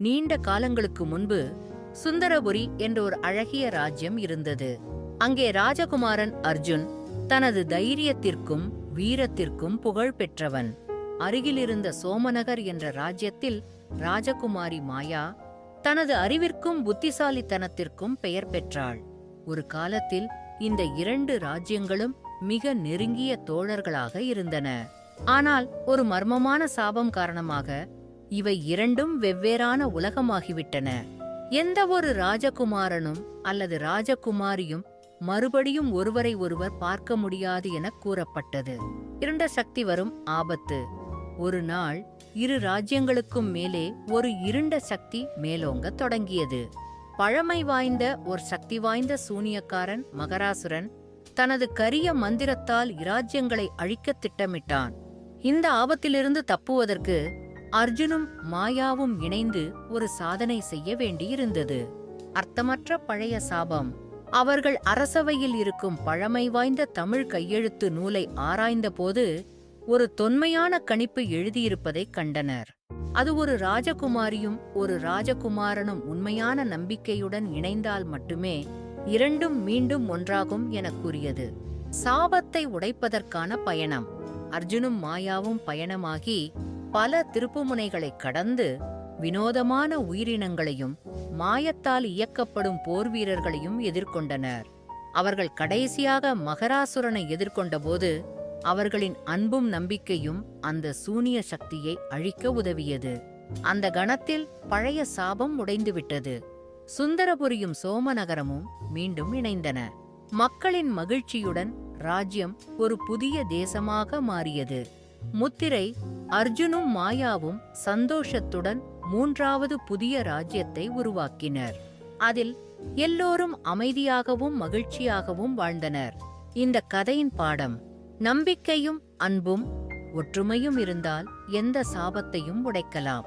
நீண்ட காலங்களுக்கு முன்பு சுந்தரபுரி என்ற ஒரு அழகிய ராஜ்யம் இருந்தது. அங்கே ராஜகுமாரன் அர்ஜுன் தனது தைரியத்திற்கும் வீரத்திற்கும் புகழ் பெற்றவன். அருகிலிருந்த சோமநகர் என்ற ராஜ்யத்தில் ராஜகுமாரி மாயா தனது அறிவிற்கும் புத்திசாலித்தனத்திற்கும் பெயர் பெற்றாள். ஒரு காலத்தில் இந்த இரண்டு ராஜ்யங்களும் மிக நெருங்கிய தோழர்களாக இருந்தன. ஆனால் ஒரு மர்மமான சாபம் காரணமாக இவை இரண்டும் வெவ்வேறான உலகமாகிவிட்டன. எந்த ஒரு ராஜகுமாரனும் அல்லது ராஜகுமாரியும் மறுபடியும் ஒருவரை ஒருவர் பார்க்க முடியாது என கூறப்பட்டது. இருண்ட சக்தி வரும் ஆபத்து. ஒரு நாள் இரு ராஜ்யங்களுக்கும் மேலே ஒரு இருண்ட சக்தி மேலோங்கத் தொடங்கியது. பழமை வாய்ந்த ஒரு சக்தி வாய்ந்த சூனியக்காரன் மகராசுரன் தனது கரிய மந்திரத்தால் இராஜ்யங்களை அழிக்க திட்டமிட்டான். இந்த ஆபத்திலிருந்து தப்புவதற்கு அர்ஜுனும் மாயாவும் இணைந்து ஒரு சாதனை செய்ய வேண்டியிருந்தது. அர்த்தமற்ற பழைய சாபம். அவர்கள் அரசவையில் இருக்கும் பழமை வாய்ந்த தமிழ் கையெழுத்து நூலை ஆராய்ந்தபோது ஒரு தொன்மையான கணிப்பு எழுதியிருப்பதைக் கண்டனர். அது ஒரு ராஜகுமாரியும் ஒரு ராஜகுமாரனும் உண்மையான நம்பிக்கையுடன் இணைந்தால் மட்டுமே இரண்டும் மீண்டும் ஒன்றாகும் என கூறியது. சாபத்தை உடைப்பதற்கான பயணம். அர்ஜுனும் மாயாவும் பயணமாகி பல திருப்புமுனைகளை கடந்து வினோதமான உயிரினங்களையும் மாயத்தால் இயக்கப்படும் போர் வீரர்களையும் எதிர்கொண்டனர். அவர்கள் கடைசியாக மகராசுரனை எதிர்கொண்டபோது அவர்களின் அன்பும் நம்பிக்கையும் அந்த சூனிய சக்தியை அழிக்க உதவியது. அந்த கணத்தில் பழைய சாபம் உடைந்துவிட்டது. சுந்தரபுரியும் சோமநகரமும் மீண்டும் இணைந்தன. மக்களின் மகிழ்ச்சியுடன் ராஜ்யம் ஒரு புதிய தேசமாக மாறியது. முத்திரை அர்ஜுனும் மாயாவும் சந்தோஷத்துடன் மூன்றாவது புதிய ராஜ்யத்தை உருவாக்கினர். அதில் எல்லோரும் அமைதியாகவும் மகிழ்ச்சியாகவும் வாழ்ந்தனர். இந்த கதையின் பாடம் நம்பிக்கையும் அன்பும் ஒற்றுமையும் இருந்தால் எந்த சாபத்தையும் உடைக்கலாம்.